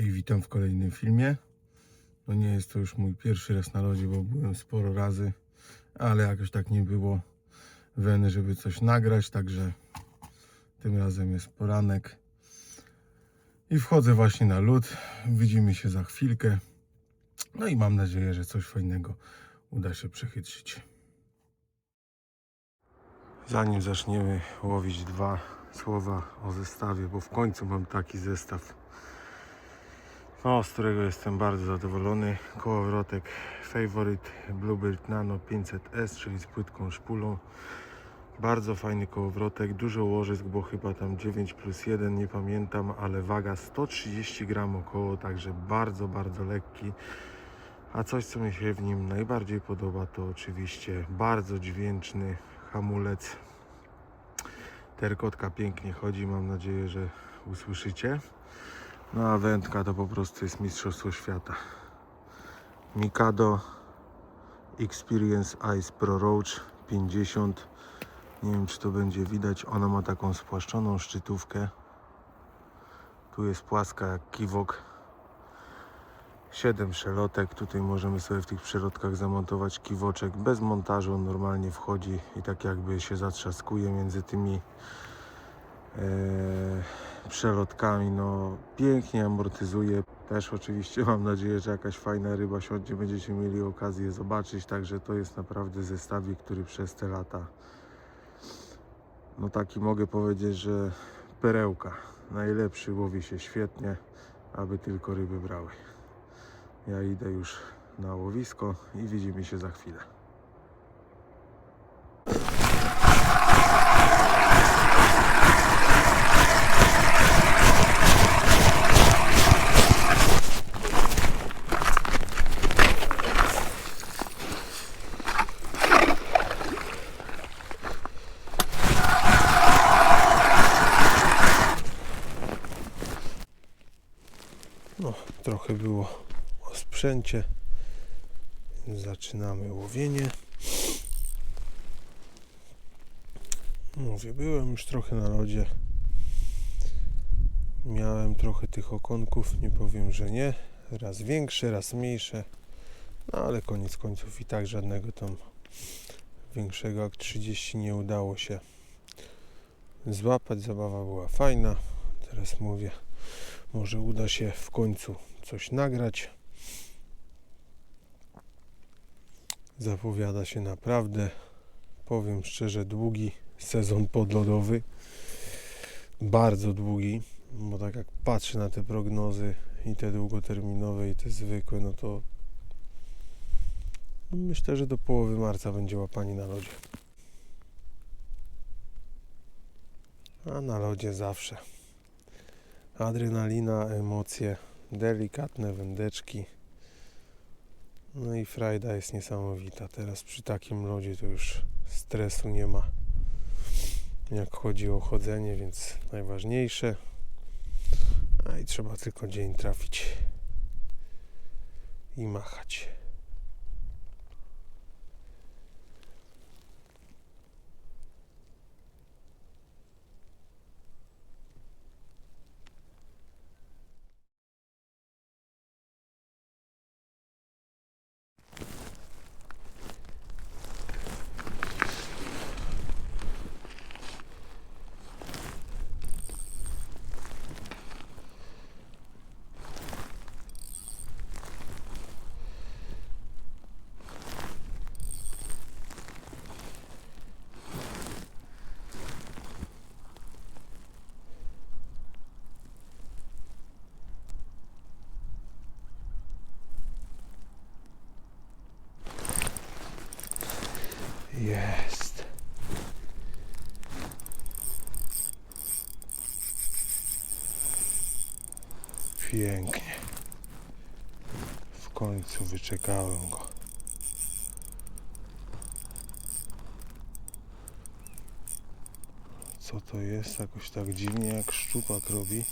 Hej, witam w kolejnym filmie. No nie jest to już mój pierwszy raz na lodzie, bo byłem sporo razy, ale jakoś tak nie było weny, żeby coś nagrać, także tym razem jest poranek. I wchodzę właśnie na lód. Widzimy się za chwilkę. No i mam nadzieję, że coś fajnego uda się przechytrzyć. Zanim zaczniemy łowić dwa słowa o zestawie, bo w końcu mam taki zestaw, no, z którego jestem bardzo zadowolony. Kołowrotek Favorite Bluebird Nano 500S, czyli z płytką szpulą. Bardzo fajny kołowrotek, dużo łożysk, bo chyba tam 9 plus 1, nie pamiętam, ale waga 130 gram około, także bardzo, bardzo lekki. A coś, co mi się w nim najbardziej podoba, to oczywiście bardzo dźwięczny hamulec. Terkotka pięknie chodzi, mam nadzieję, że usłyszycie. No a wędka to po prostu jest mistrzostwo świata. Mikado Experience Ice Pro Roach 50. Nie wiem czy to będzie widać. Ona ma taką spłaszczoną szczytówkę. Tu jest płaska jak kiwok. 7 przelotek. Tutaj możemy sobie w tych przelotkach zamontować kiwoczek bez montażu. On normalnie wchodzi i tak jakby się zatrzaskuje między tymi przelotkami. No pięknie amortyzuje. Też oczywiście mam nadzieję, że jakaś fajna ryba siądzie. Będziecie mieli okazję zobaczyć. Także to jest naprawdę zestawik, który przez te lata no taki mogę powiedzieć, że perełka. Najlepszy łowi się świetnie, aby tylko ryby brały. Ja idę już na łowisko i widzimy się za chwilę. Trochę było o sprzęcie. Zaczynamy łowienie. Mówię, byłem już trochę na lodzie. Miałem trochę tych okonków, nie powiem, że nie. Raz większe, raz mniejsze. No ale koniec końców i tak żadnego tam większego jak 30 nie udało się złapać. Zabawa była fajna. Teraz mówię, może uda się w końcu coś nagrać. Zapowiada się naprawdę, powiem szczerze, długi sezon podlodowy. Bardzo długi, bo tak jak patrzę na te prognozy i te długoterminowe i te zwykłe, no to no myślę, że do połowy marca będzie łapanie na lodzie. A na lodzie zawsze adrenalina, emocje, delikatne wędeczki. No i frajda jest niesamowita. Teraz przy takim lodzie to już stresu nie ma. Jak chodzi o chodzenie, więc najważniejsze. A i trzeba tylko dzień trafić i machać. Jest. Pięknie. W końcu wyczekałem go. Co to jest? Jakoś tak dziwnie jak szczupak robi.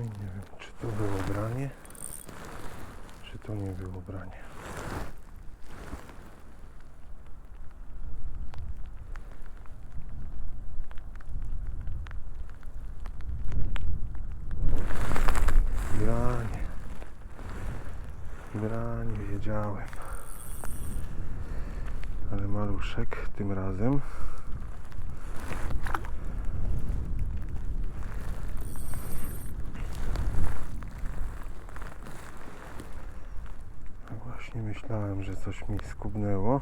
I nie wiem, czy to było branie, czy to nie było branie. Branie. Branie, wiedziałem. Ale maluszek tym razem. Właśnie myślałem, że coś mi skubnęło.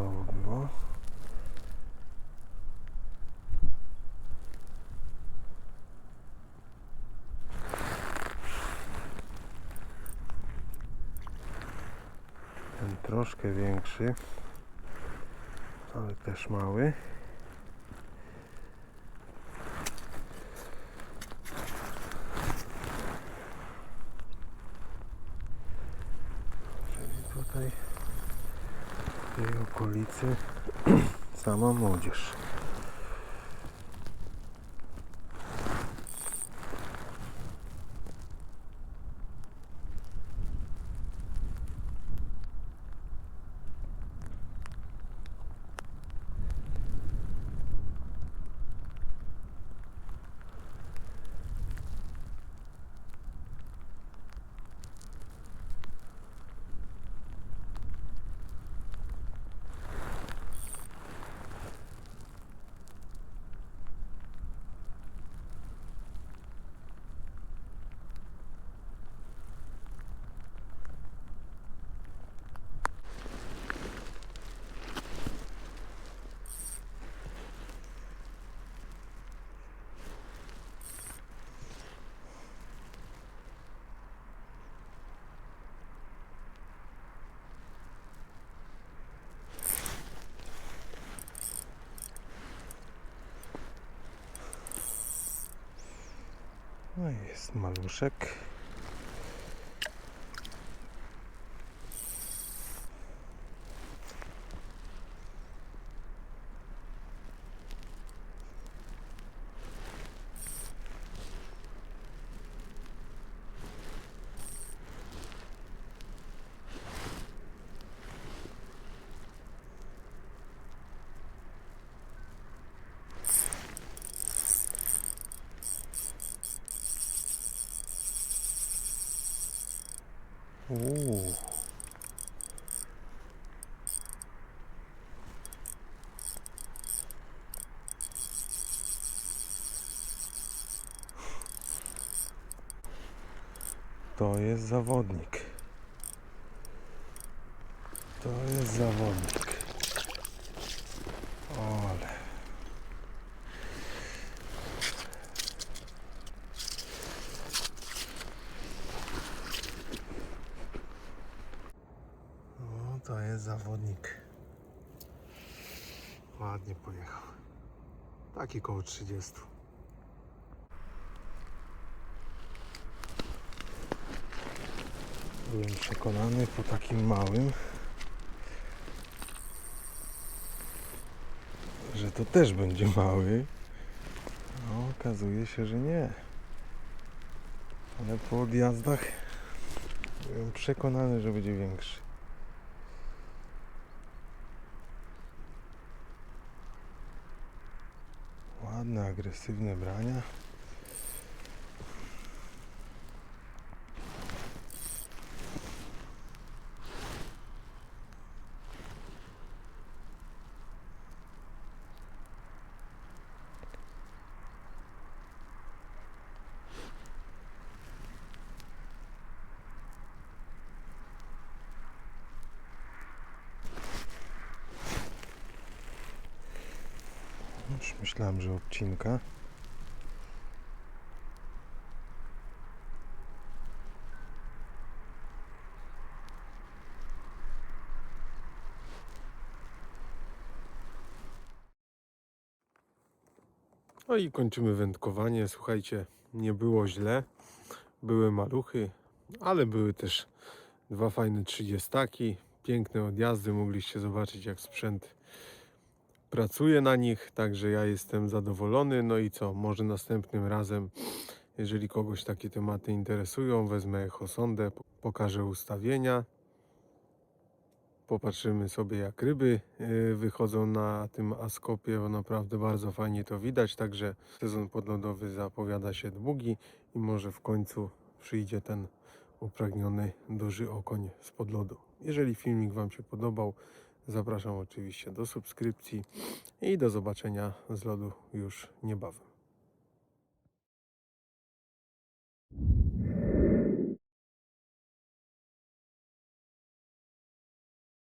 Znowu było. Ten troszkę większy, ale też mały. Czyli tutaj tej okolicy sama młodzież. No jest maluszek. Uuu. To jest zawodnik. To jest zawodnik. Ale. To jest zawodnik. Ładnie pojechał. Taki koło 30. Byłem przekonany po takim małym, że to też będzie mały. No, okazuje się, że nie. Ale po odjazdach byłem przekonany, że będzie większy. Ładne, agresywne brania. Już myślałem, że obcinka. No i kończymy wędkowanie. Słuchajcie, nie było źle. Były maluchy, ale były też dwa fajne trzydziestaki. Piękne odjazdy. Mogliście zobaczyć, jak sprzęt pracuję na nich, także ja jestem zadowolony. No i co, może następnym razem, jeżeli kogoś takie tematy interesują, wezmę echosondę, po- pokażę ustawienia. Popatrzymy sobie jak ryby y, wychodzą na tym askopie, bo naprawdę bardzo fajnie to widać, także sezon podlodowy zapowiada się długi i może w końcu przyjdzie ten upragniony duży okoń z podlodu. Jeżeli filmik Wam się podobał, zapraszam oczywiście do subskrypcji i do zobaczenia z lodu już niebawem.